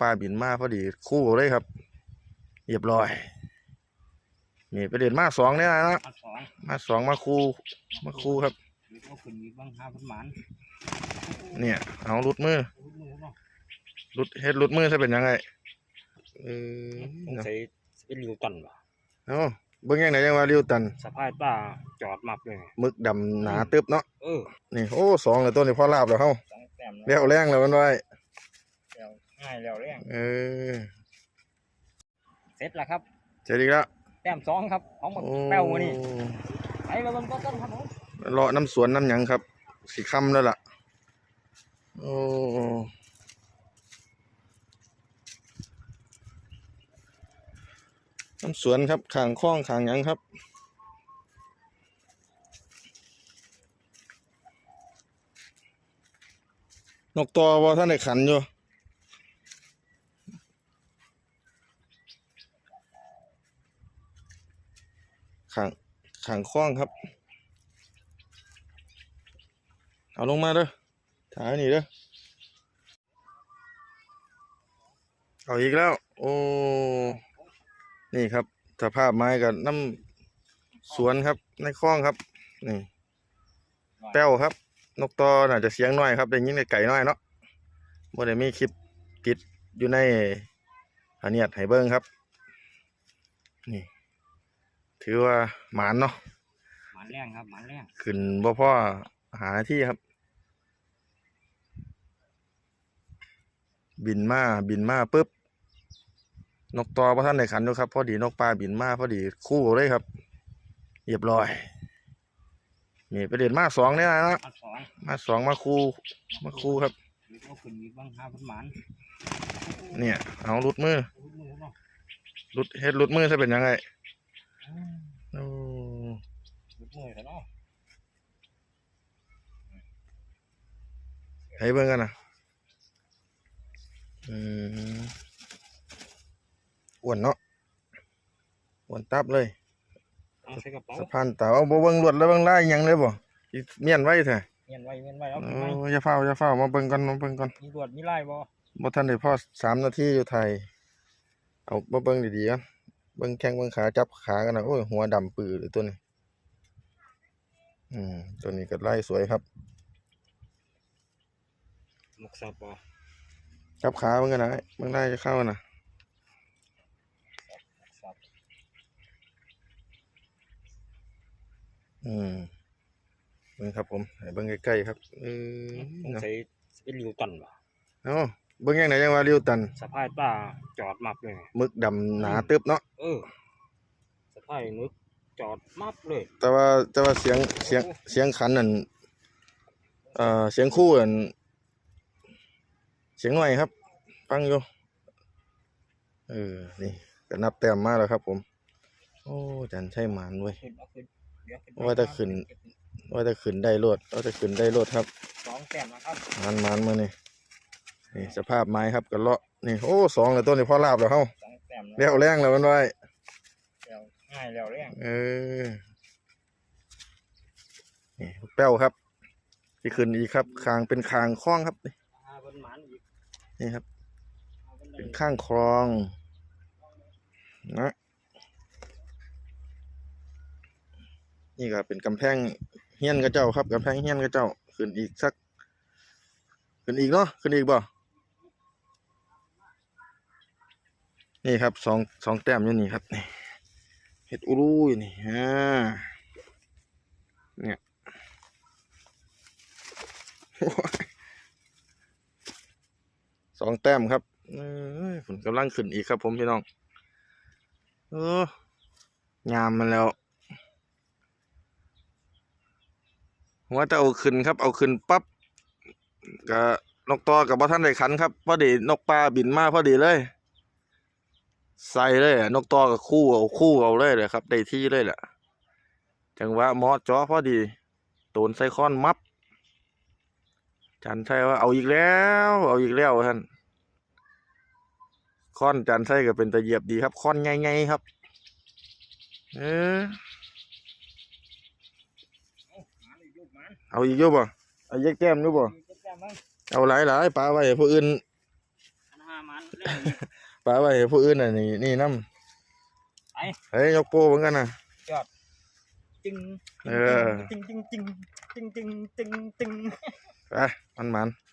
ปลาบินมาพอดีคู่เลยครับเรียบร้อย นี่ประเด็นมาสองเนี่ยนะมาสองมาสองมาคู่มาคู่ครับมีเขาขึ้นอีกบ้างห้าพันหมานเนี่ยเอาหลุดมือรูดมือเนาะหลุดเฮ็ดหลุดมือจะเป็นยังไงเออต้องใช้เป็นริวตันป่ะเอาเบิ่งยังไงยังว่าเรียวตันสะพายป้าจอดมับเลยหมึกดำหนาตึบเนาะเออนี่โอ้สองเลยตัวนี้พอลาบแล้วเฮาสองแต้มเลี้ยวแรงแล้วมันไว้ แล้วง่ายแล้วเรื่องเออเสร็จแล้วครับ เจอดีกแล้วแต้มสองครับของบักโอ้แป้วมานี่ไปมาบนต้นครับผมเลาะน้ำสวนน้ำหยังครับ สีค่ำแล้วล่ะ โอ้น้ำสวนครับข้างคลองข้างหยังครับ นกตัวบ่ท่านได้ขันอยู่ ข้างข้างคล้องครับ เอาลงมาเด้อถ่ายนี่เด้อเอาอีกแล้ว โอ้ นี่ครับสภาพไม้กับน้ำสวนครับ ในคลองครับ นี่แป้วครับ นกตอน่าจะเสียงน้อยครับได้ยินไก่น้อยเนาะบ่ได้มีคลิปติดอยู่ในอันเนียดให้เบิ่งครับ นี่ ถือว่าหมานเนาะหมานแรงครับหมานแรงขึ้นบ่พ่อหาที่ครับ บินมาบินมาปุ๊บนกตอพระท่านในขันอยู่ครับ พอดีนกปลาบินมาพอดีคู่เลยครับเรียบร้อยนี่ประเด็นมาสองเนี่ยนะมาสองมาสองมาคู่มาคู่ครับมีเขาขึ้นอีกบ้างห้าพันหมานเนี่ยเอาหลุดมือรูดมือเนาะหลุดเฮ็ดหลุดมือจะเป็นยังไงอืม โอ้รูดมือแต่เนาะให้เบิ่งกันนะอืมอ้วนเนาะอ้วนตับเลยเอาใส่กระเป๋าสะพานเต่าเอาบ่เบิ่งลวดแล้วเบิ่งลายหยังเลยบ่สิเมียนไว้แท้เงียนไว้เงียนไว้เอาโอขึ้นไว้้อย่าเฝ้าอย่าเฝ้ามาเบิ่งก่อนมาเบิ่งก่อนมีรวดมีไล่บ่บ่ทันได้พอสามนาทีอยู่ไทยเอามาเบิ่งดีๆกัน เบิ่งแข้งเบิ่งขาจับขากันนะโอ้ยหัวดำปื้อเลยตัวนี้ อืมตัวนี้ก็ลายสวยครับหมกสับบ่จับขาเบิ่งกันนะเบิ่งลายจะเข้านะหมกสับอืมเบิ่งครับผมให้เบิ่งใกล้ๆครับเออต้องเนาะใช้เป็นริวตันป่ะเอ้า เบิ่งยังไงยังว่าเรียวตัน สะพายป้าจอดมับเลยหมึกดำหนาตึบเนาะ เออ สะพายนึกจอดมับเลยแต่ว่าแต่ว่าเสียงเสียงเสียงขันนั่นเอ่อเสียงคู่นั่นเสียงหน่อยครับ ฟังอยู่ เออ นี่ก็นับแต้มมาแล้วครับ ผม โอ้จันใช่หมานเว้ย ขึ้นเอาขึ้นเดี๋ยวขึ้นว่าแต่ขึ้น ว่าจะขึ้นได้รวดว่าจะขึ้นได้รวดครับ สองแต้มนะครับหมานหมานมานี่ นี่สภาพไม้ครับก็เลาะนี่โอ้สองเลยต้นนี้พอลาบแล้วเฮาสองแต้มเลี้ยวแรงแล้วมันไว้แล้วง่ายแล้วเรื่องเออนี่แป้วครับที่ขึ้นอีกครับคางเป็นคางคล้องครับหาบนหมานอีกนี่ครับ หาบนเป็นข้างคลองนะนี่ก็เป็นกำแพงเฮียนกระเจ้าครับกำแพงเฮียนกระเจ้าขึ้นอีกสัก ขึ้นอีกเนาะขึ้นอีกบ่ นี่ครับสองสองแต้มอยู่นี่ครับนี่เห็ดอุรุอยู่นี่อ่าเนี่ยสองแต้มครับฝนกำลังขึ้นอีกครับผมพี่น้อง เอองามมันแล้วว่าจะเอาขึ้นครับ เอาขึ้นปั๊บก็นกตอกับบ่ท่านได้ขันครับพอดีนกปลาบินมาพอดีเลย ใส่เลยนกตอกับคู่เอาคู่เอาเลยเลยครับได้ที่เลยแหละจังหวะมอจ้อพอดีโตนไซคอนมับจันใช่ว่าเอาอีกแล้ว เอาอีกแล้วท่านค้อนจันใช่ก็เป็นตะเหยียบดีครับค้อนใหญ่ๆครับ เออหมาอีกยุบหมเอาอีกอยู่บ่เอาเยกแก้มอยู่บ่อีกแต้มมั้งเอาหลายๆปลาไว้ให้ผู้อื่น อันห้าหมานเรื่องนี้ปลาไว้ให้ผู้อื่นน่ะนี่นี่น้ไอ้ำเฮ้ยยกโป้เหมือนกันนะ จึงเออ จึงจึงจึงจึงจึงจึงจึง ไปมันมันๆ